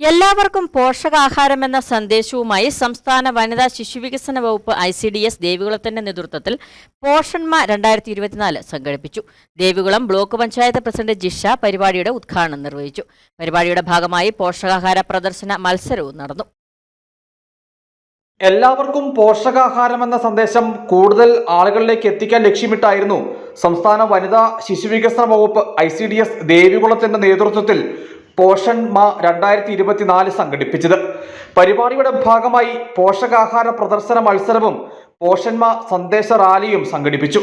എല്ലാവർക്കും പോഷകാഹാരം എന്ന സന്ദേശവുമായി സംസ്ഥാന വനിതാ ശിശുവികസന വകുപ്പ് ഐ സി ഡി എസ് ദേവികുളത്തിന്റെ നേതൃത്വത്തിൽ പോഷൺമ രണ്ടായിരത്തി ഇരുപത്തിനാല് സംഘടിപ്പിച്ചു. ദേവികുളം ബ്ലോക്ക് പഞ്ചായത്ത് പ്രസിഡന്റ് ജിഷ പരിപാടിയുടെ ഉദ്ഘാടനം നിർവഹിച്ചു. പരിപാടിയുടെ ഭാഗമായി പോഷകാഹാര പ്രദർശന മത്സരവും നടന്നു. എല്ലാവർക്കും പോഷകാഹാരം എന്ന സന്ദേശം കൂടുതൽ ആളുകളിലേക്ക് എത്തിക്കാൻ ലക്ഷ്യമിട്ടായിരുന്നു സംസ്ഥാന വനിതാ ശിശുവികസന വകുപ്പ് ഐ സി ഡി എസ് ദേവികുളത്തിന്റെ നേതൃത്വത്തിൽ പോഷൺ മാ രണ്ടായിരത്തി ഇരുപത്തിനാല് സംഘടിപ്പിച്ചത്. പരിപാടിയുടെ ഭാഗമായി പോഷകാഹാര പ്രദർശന മത്സരവും പോഷൻ മാ സന്ദേശ റാലിയും സംഘടിപ്പിച്ചു.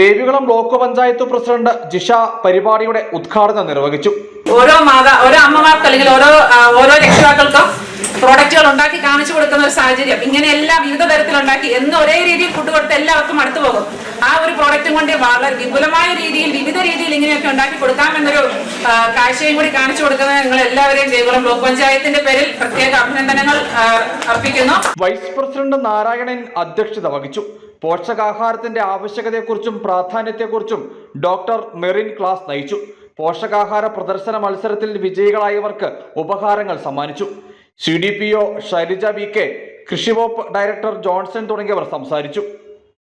ദേവികുളം ബ്ലോക്ക് പഞ്ചായത്ത് പ്രസിഡന്റ് ജിഷ പരിപാടിയുടെ ഉദ്ഘാടനം നിർവഹിച്ചു. ഓരോ മാതാ ഓരോ അമ്മമാർക്ക് അല്ലെങ്കിൽ ഓരോ ഓരോ രക്ഷിതാക്കൾക്കും പ്രോഡക്റ്റുകൾ ഉണ്ടാക്കി കാണിച്ചു കൊടുക്കുന്ന ഒരു സാഹചര്യം. ഇങ്ങനെ എല്ലാം വിവിധ തരത്തിലുണ്ടാക്കി. എന്ന് ഒരേ രീതിയിൽ ഫുഡ് കൊടുത്ത് എല്ലാവർക്കും അടുത്തു പോകും. ആ കൊണ്ട് വളരെ വിപുലമായ രീതിയിൽ വിവിധ രീതിയിൽ ഇങ്ങനെയൊക്കെ ഉണ്ടാക്കി കൊടുക്കാമെന്നൊരു എന്നൊരു കാഴ്ചയും കൂടി കാണിച്ചു കൊടുക്കുന്നത് നിങ്ങൾ എല്ലാവരെയും ജയകുളം ബ്ലോക്ക് പഞ്ചായത്തിന്റെ പേരിൽ പ്രത്യേക അഭിനന്ദനങ്ങൾ അർപ്പിക്കുന്നു. വൈസ് പ്രസിഡന്റ് നാരായണൻ അധ്യക്ഷത വഹിച്ചു. പോഷകാഹാരത്തിന്റെ ആവശ്യകതയെക്കുറിച്ചും പ്രാധാന്യത്തെക്കുറിച്ചും ഡോക്ടർ മെറിൻ ക്ലാസ് നയിച്ചു. പോഷകാഹാര പ്രദർശന മത്സരത്തിൽ വിജയികളായവർക്ക് ഉപഹാരങ്ങൾ സമ്മാനിച്ചു. C D P O Shailaja V K കൃഷിവകുപ്പ് ഡയറക്ടർ ജോൺസൺ തുടങ്ങിയവർ സംസാരിച്ചു.